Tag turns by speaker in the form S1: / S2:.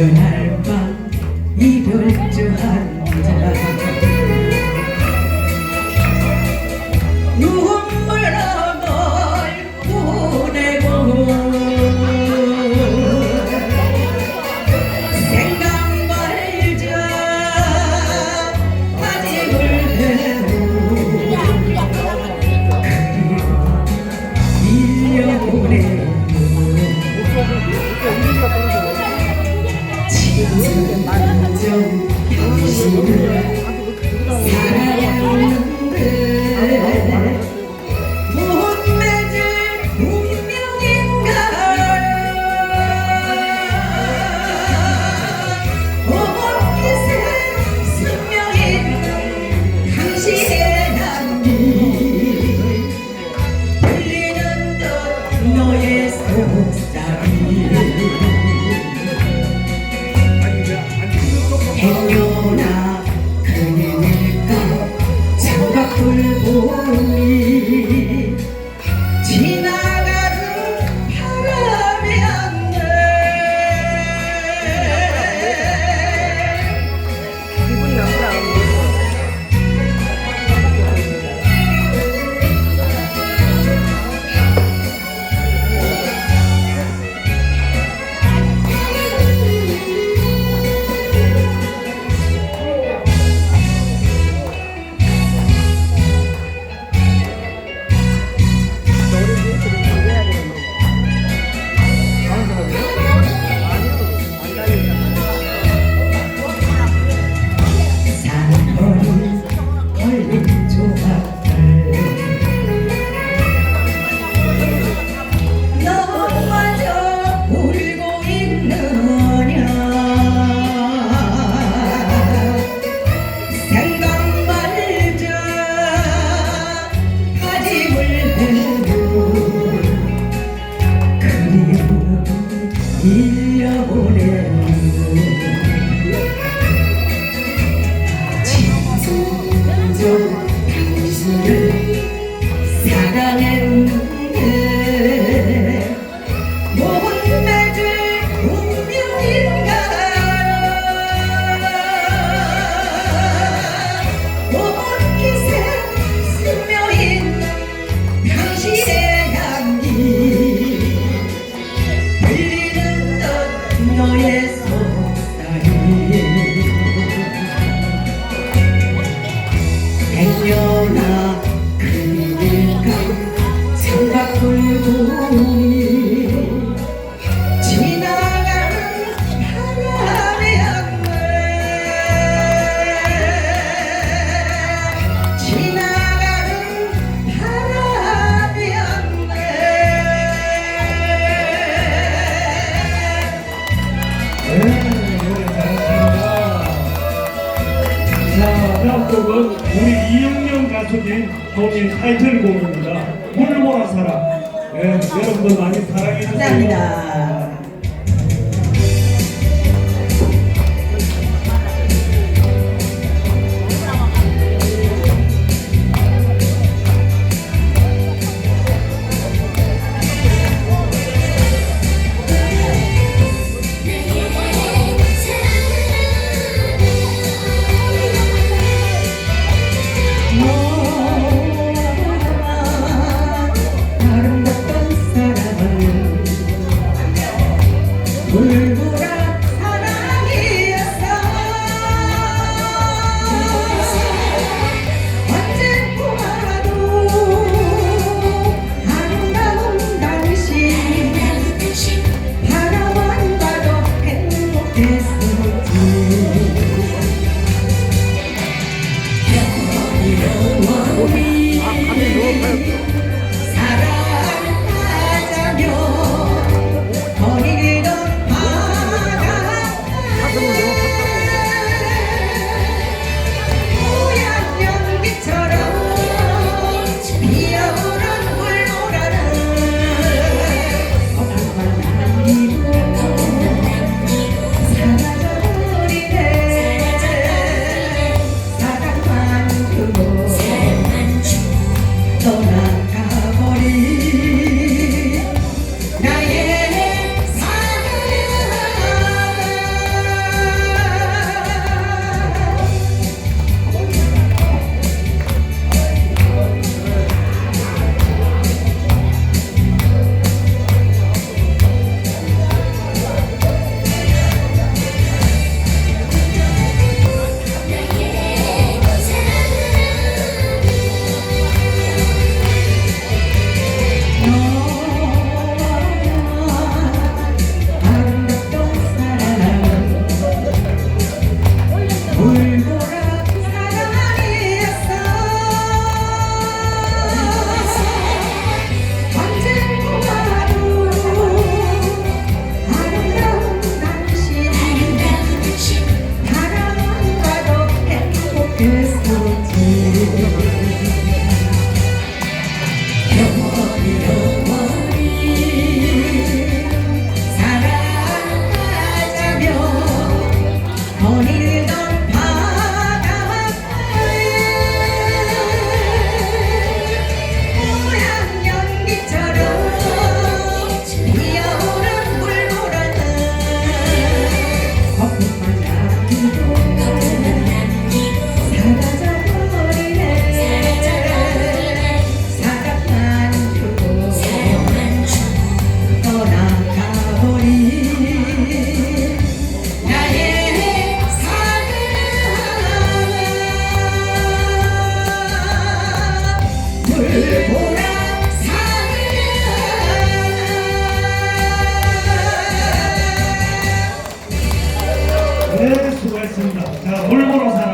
S1: Amen. Oh yes. 곡은 우리 이영경 가수님 형인 타이틀곡입니다. 물보라 사랑. 네, 여러분들 많이 사랑해 주세요.
S2: 감사합니다.